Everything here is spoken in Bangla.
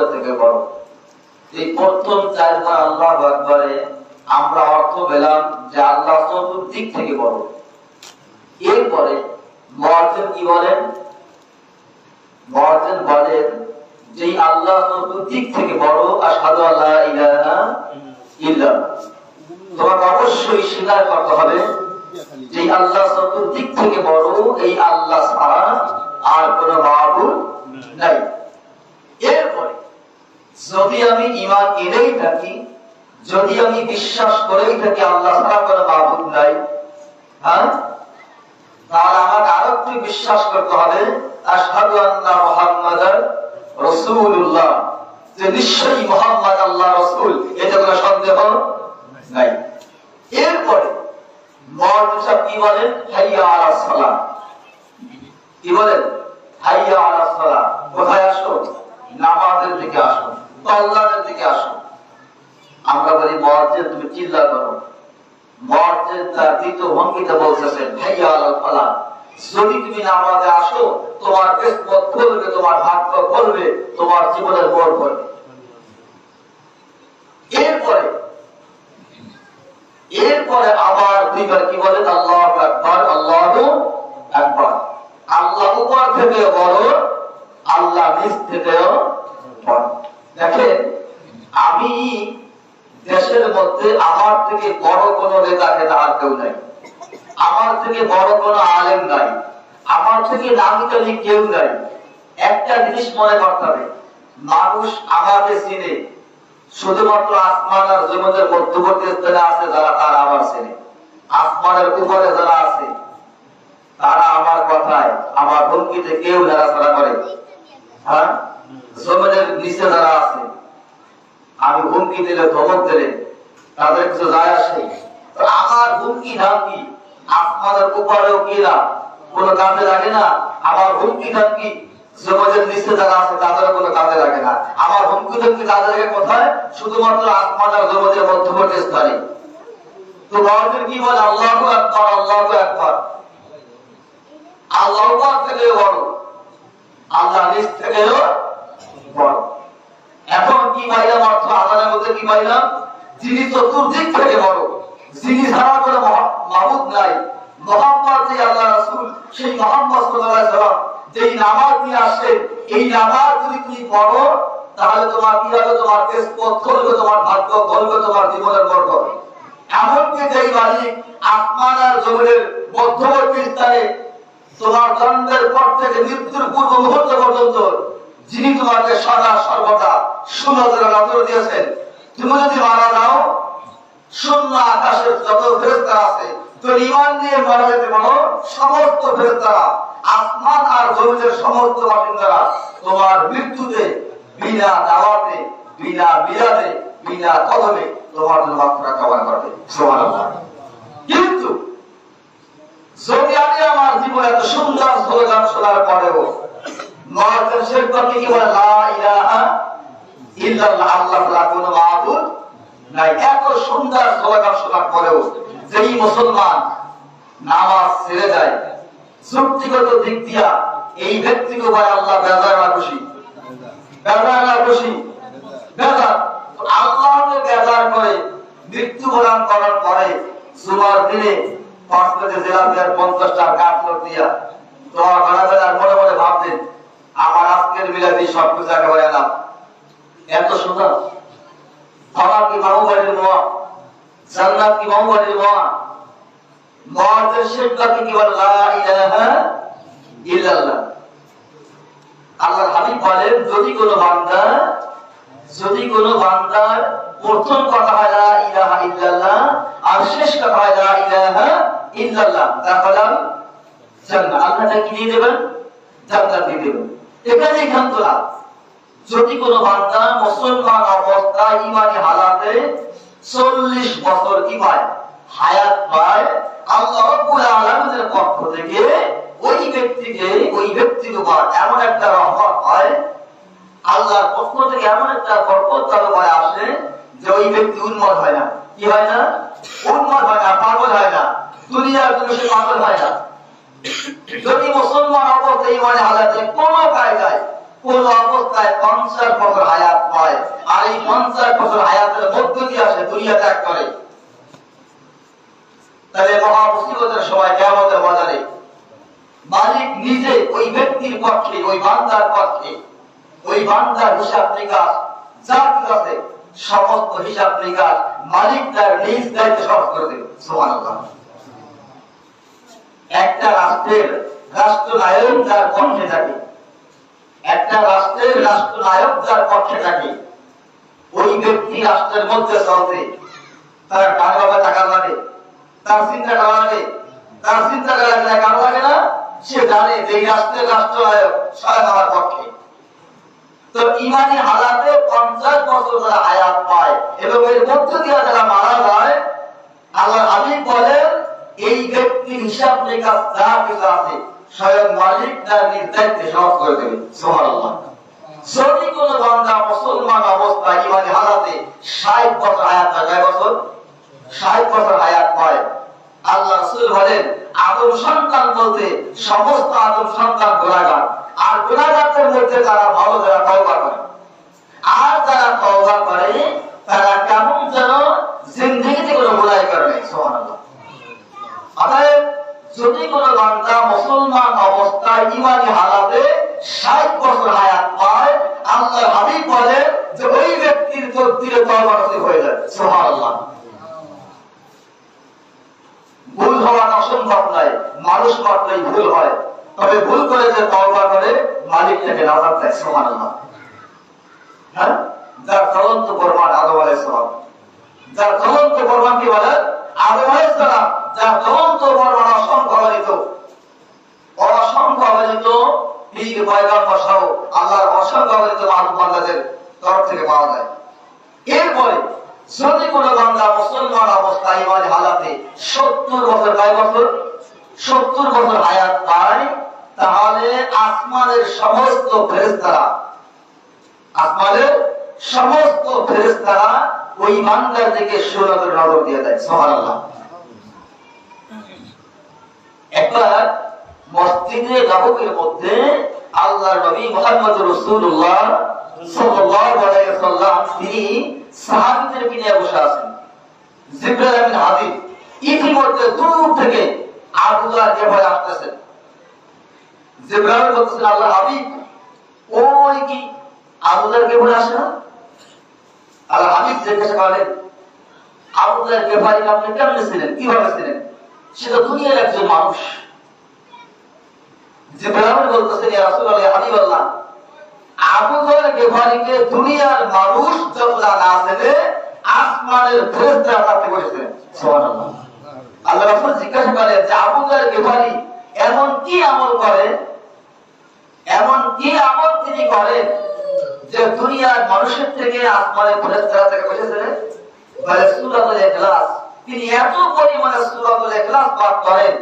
সকলের থেকে বড়। এই প্রথম চারবার আল্লাহ একবারে আমরা অর্থ পেলাম যে আল্লাহ চতুর্দিক থেকে বড়। এরপরে মহাজন কি বলেন? মহাজন বলেন যে আল্লাহ চতুর্দিক থেকে বড় আসাদু আল্লাহ ইলাহা তোমাকে অবশ্যই স্বীকার করতে হবে যে আল্লাহ চতুর্দিক থেকে বড়, এই আল্লাহ ছাড়া আর কোন মাহবুব নাই। এরপরে যদি আমি ইমান এনেই থাকি, যদি আমি বিশ্বাস করেই থাকি আল্লাহ ছাড়া কোনো মাহবুব নাই হ্যাঁ? তাহলে আমাকে আরও একটু বিশ্বাস করতে হবে, আশহাদু আন্না যে নিশ্চয়ই আল্লাহ কোনো সন্দেহ নাই। এরপরে কি বলেন হাইয়া আলা সালাহ। কি বলেন হাইয়া আলা সালাহ। কোথায় আসো? নামাজের দিকে আসো। দিকে আসো। আমরা বলি তুমি চিল্লা করো। তার ভঙ্গিতে আলা সালাহ যদি তুমি নামাজে আসো, তোমার খুলবে তোমার খুলবে, তোমার জীবনের করবে। এরপরে এরপরে আবার দুইবার কি বলেন আল্লাহ একবার আল্লাহ একবার আল্লাহ উপর থেকে বড়, আল্লাহ নিচ থেকেও বড় দেখেন আমি দেশের মধ্যে আমার থেকে বড় কোন নেতা নেতা আর কেউ নাই। আমার থেকে বড় কোন আলেম নাই। আমার থেকে নামি দামি কেউ নাই। একটা জিনিস মনে করতে হবে, মানুষ আমাকে চিনে। শুধুমাত্র আসমান আর জমিনের মধ্যবর্তী স্থানে আছে যারা তারা আমার ছেলে আসমানের উপরে যারা আছে, তারা আমার কথায়, আমার ভঙ্গিতে কেউ নাড়াচাড়া করে। হ্যাঁ? জমিনের নিচে যারা আছে আমি হুমকি দিলে, ধমক দিলে তাদের কিছু যায় আসে আমার হুমকি ধামকি আসমানের উপরেও কি না? কোনো কাজে লাগে না? আমার হুমকি ধামকি নিচে যারা আছে তাদের কাজে লাগে না। আমার হুমকি কোথায়? শুধুমাত্র আসমান জগতের মধ্যবর্তী স্থানে। তো গর্বের কি বলে? আল্লাহ একবার আল্লাহ একবার আল্লাহ থেকে বড়। আল্লাহ নিচ থেকেও বড়। এখন কি পাইলাম অর্থ? আদানের মধ্যে কি পাইলাম? যিনি চতুর্দিক থেকে বড়, যিনি ছাড়া করে মাহবুদ নাই। মোহাম্মদ যে আল্লাহ রাসূল, সেই মোহাম্মদ সাল্লাম যেই নামাজ নিয়ে আসেন এই নামাজ যদি তুমি পড়ো, তাহলে তোমার কি হবে তোমার কেস পথ খুলবে তোমার ভাগ্য খুলবে তোমার জীবনের বরকত এমনকি যেই মালিক আসমান আর জমিনের মধ্যবর্তী স্থানে তোমার জন্মের পর থেকে মৃত্যুর পূর্ব মুহূর্ত পর্যন্ত যিনি তোমাকে সদা সর্বদা নজর দিয়েছেন। তুমি যদি মারা যাও, শূন্য আকাশের যত ফেরেস্তা আছে তো ইমান নিয়ে মারা যেতে পারো সমস্ত ফেরেস্তারা আসমান আর জমিনের সমস্ত বাসিন্দারা, তোমার মৃত্যুতে, বিনা দাওয়াতে, বিনা বিরাদে বিনা কদমে তোমার জন্য মাত্রা কাবার করবে। কিন্তু যদি আমি আমার জীবনে এত সুন্দর স্লোগান শোনার পরেও আল্লাহ বেজার করার পরে জুমার দিনে পাঁচ কেজি জেলা দেওয়ার পঞ্চাশটা কাঠ দিয়া দোয়া আর মনে মনে ভাবতেন আমার মিলাদি সব কিছু একেবারে এলাম এত সুন্দর। আমার কি মামু বাড়ির মোয়া জান্নাত কি মামু বাড়ির মোয়া মহাজের কি বলে? ইল্লাল্লাহ। হাবিব বলেন, যদি কোনো বান্দা, যদি কোনো বান্দার প্রথম কথা হয় লা ইলাহা ইল্লাল্লাহ, আর শেষ কথা হয় লা ইলাহা ইল্লাল্লাহ, তাহলে জান্নাত। আল্লাহটা কি দিয়ে দেবেন? জান্নাত দিয়ে দেবেন। এখানেই ক্ষান্ত যদি কোনো বান্দা মুসলমান অবস্থায় ইমানি হালাতে চল্লিশ বছর কি পায় হায়াত পায়, আল্লাহ রাব্বুল আলামিনের পক্ষ থেকে ওই ব্যক্তিকে, ওই ব্যক্তির উপর এমন একটা রহমত হয়, আল্লাহর পক্ষ থেকে এমন একটা বরকত তার উপরে আসে যে ওই ব্যক্তি উন্মত হয় না। কি হয় না? উন্মত হয় না, পাগল হয় না। দুনিয়ার জন্য সে পাগল হয় না। যদি মুসলমান অবস্থায় ইমানে হালাতে কোন কায়দায়, কোন অবস্থা প্রায় পঞ্চাশ বছর হায়াত পায়, আর এই পঞ্চাশ বছর হায়াতের মধ্য দিয়ে আসে দুনিয়া ত্যাগ করে। তাহলে মহা মুসিবতের সময় কেমতের বাজারে মালিক নিজে ওই ব্যক্তির পক্ষে, ওই বান্দার পক্ষে, ওই বান্দার হিসাব নিকাশ, যার কিছু আছে সমস্ত হিসাব নিকাশ, মালিক তার নিজ দায়িত্ব সহজ করে দেবে সুবহানাল্লাহ। একটা রাষ্ট্রের রাষ্ট্রনায়ক যার পক্ষে থাকে। একটা রাষ্ট্রের রাষ্ট্রনায়ক যার পক্ষে থাকে। ওই ব্যক্তি রাষ্ট্রের মধ্যে চলতে, তার কার বাবা টাকা লাগে, তার চিন্তা লাগে। তার চিন্তা করা লাগে লাগে না, সে জানে যে রাষ্ট্রের রাষ্ট্রনায়ক স্বয়ং আমার পক্ষে তো ইমানি হালাতে পঞ্চাশ বছর যারা হায়াত পায় এবং এর মধ্য দিয়ে যারা মারা যায়, আল্লাহ হাবিব বলেন, এই ব্যক্তির হিসাব নিকাশ যা কিছু আছে স্বয়ং মালিক তার দায়িত্বে সহজ করে দেবে। সুবহানাল্লাহ। যদি কোনো বান্দা মুসলমান অবস্থায় ইমানি হালাতে ষাট বছর পায়, কয় বছর? ষাট বছর হায়াত পায়। আল্লাহ রাসূল বলেন, আদম সন্তান বলতে সমস্ত আদম সন্তান গুনাহগার। আর গুনাহগারদের মধ্যে যারা ভালো, যারা তওবা করে। আর যারা তওবা করে, তারা কেমন যেন জিন্দেগিতে কোনো গুনাহ করে নাই কোনো বান্দা মুসলমান অবস্থায় ইমানি হালাতে ষাট বছর হায়াত পায়, আল্লাহ হাবিব বলেন যে ওই ব্যক্তির তওবা নসিব হয়ে যায়। সুবহানাল্লাহ। ভুল হওয়া অসম্ভব নয়, মানুষ মাত্রই ভুল হয়। তবে ভুল করে যে তওবা করে মালিক থেকে নাজাত দেয়, সুবহানাল্লাহ। হ্যাঁ? যার চলন্ত প্রমাণ আদম আলাইহিস সালাম। যার চলন্ত প্রমাণ কি বলে আদম আলাইহিস সালাম যার চলন্ত প্রমাণ অসংখ্য অগণিত অসংখ্য অগণিত পীর পয়গম্বর সহ আল্লাহর অসংখ্য মানব বান্দাদের তরফ থেকে পাওয়া যায়। এরপরে যদি কোন বান্দা মুসলমান অবস্থায় ইমান হালাতে সত্তর বছর কয় বছর? সত্তর বছর হায়াত পায় তাহলে আসমানের সমস্ত ফেরেস্তারা আসমানের সমস্ত ফেরেস্তারা ওই বান্দার দিকে সুরতের নজর দিয়ে দেয়, সুবহানাল্লাহ। একবার মসজিদে নববীর মধ্যে আল্লাহ নবী মুহাম্মদ সাল্লাল্লাহু আলাইহি তিনি সাহাবীদেরকে নিয়ে বসে আছেন। আমিন ইতিমধ্যে দূর থেকে আবদুল্লাহ আসতেছেন। আল্লাহ হাবিব, ওই কি আবুদার কে বলে আসে না? আল্লাহ হাবিব জিজ্ঞাসা আবুদার ব্যাপারে আপনি কেমনে ছিলেন কীভাবে ছিলেন সে তো দুনিয়ার একজন মানুষ। রাসূলুল্লাহ দুনিয়ার মানুষ যতটা না চেনে, আসমানের ফেরেশতা তাতে বলেছেন আল্লাহ জিজ্ঞাসা করেন যে, আবু যর এমন কি আমল করে? এমন কি আমল তিনি করেন যে দুনিয়ার মানুষের থেকে, আসমানের ফেরেশতা থেকে বলেছেন বলে, সূরাতুল ইখলাস। তিনি এত পরিমাণে সূরাতুল ইখলাস পাঠ করেন।